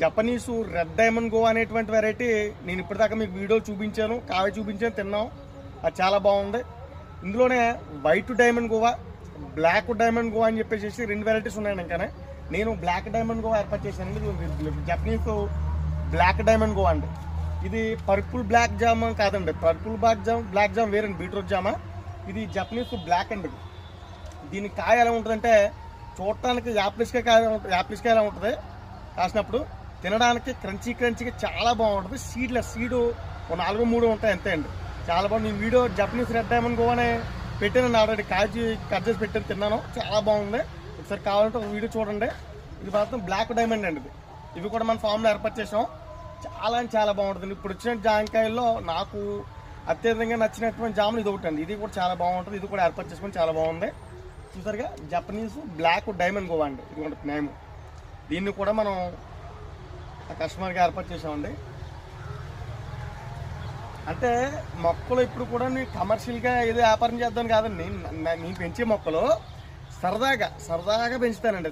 Japanese red diamond Goa అనేటువంటి variety నేను ఇప్పటిదాకా మీకు వీడియో చూపించాను కావే చూపించాను తిన్నాం. అది చాలా బాగుంది. ఇందులోనే white diamond guava black diamond guava అని చెప్పేసి రెండు వెరైటీస్ ఉన్నాయి ఇంకానే. నేను బ్లాక్ డైమండ్ గోవా ఏర్పాటు చేశాను జపనీస్ బ్లాక్ డైమండ్ గోవా అండి. ఇది పర్పుల్ బ్లాక్ జామ్ కాదండి. Purple black jam black jam వేరండి బీట్రూట్ జామా. ఇది జపనీస్ బ్లాక్ అండి. దీని కాయ ఎలా ఉంటుందంటే చూడటానికి యాప్లిస్కాయ కాయ ఉంటుంది యాప్లిస్కాయ ఎలా ఉంటుంది? కాసినప్పుడు తినడానికి క్రంచీ క్రంచీగా చాలా బాగుంటుంది. సీడ్ల సీడు ఒక నాలుగు మూడు ఉంటాయి అంతే అండి. చాలా బాగుంది. నేను వీడియో జపనీస్ రెడ్ డైమండ్ గోవానే పెట్టాను ఆల్రెడీ కాజీ కట్ చేసి పెట్టాను తిన్నాను. చాలా బాగుంది. ఒకసారి కావాలంటే ఒక వీడియో చూడండి. ఇది మాత్రం బ్లాక్ డైమండ్ అండి ఇది. ఇవి కూడా మన ఫామ్లో ఏర్పాటు చేసాం చాలా అంటే చాలా బాగుంటుంది. ఇప్పుడు వచ్చిన జాంకాయల్లో నాకు అత్యధికంగా నచ్చినటువంటి జాములు ఇది ఒకటి అండి ఇది కూడా చాలా బాగుంటుంది. ఇది కూడా ఏర్పాటు చేసుకొని చాలా బాగుంది. చూసారుగా జపనీస్ బ్లాక్ డైమండ్ గోవా అండి. ఇది కూడా నేమ్. దీన్ని కూడా మనం ఆ కస్టమర్కి ఏర్పాటు చేసామండి అంటే మొక్కలు ఇప్పుడు కూడా నేను కమర్షియల్గా ఏదో వ్యాపారం చేద్దాం కాదండి. నేను పెంచే మొక్కలు సరదాగా సరదాగా పెంచుతానండి.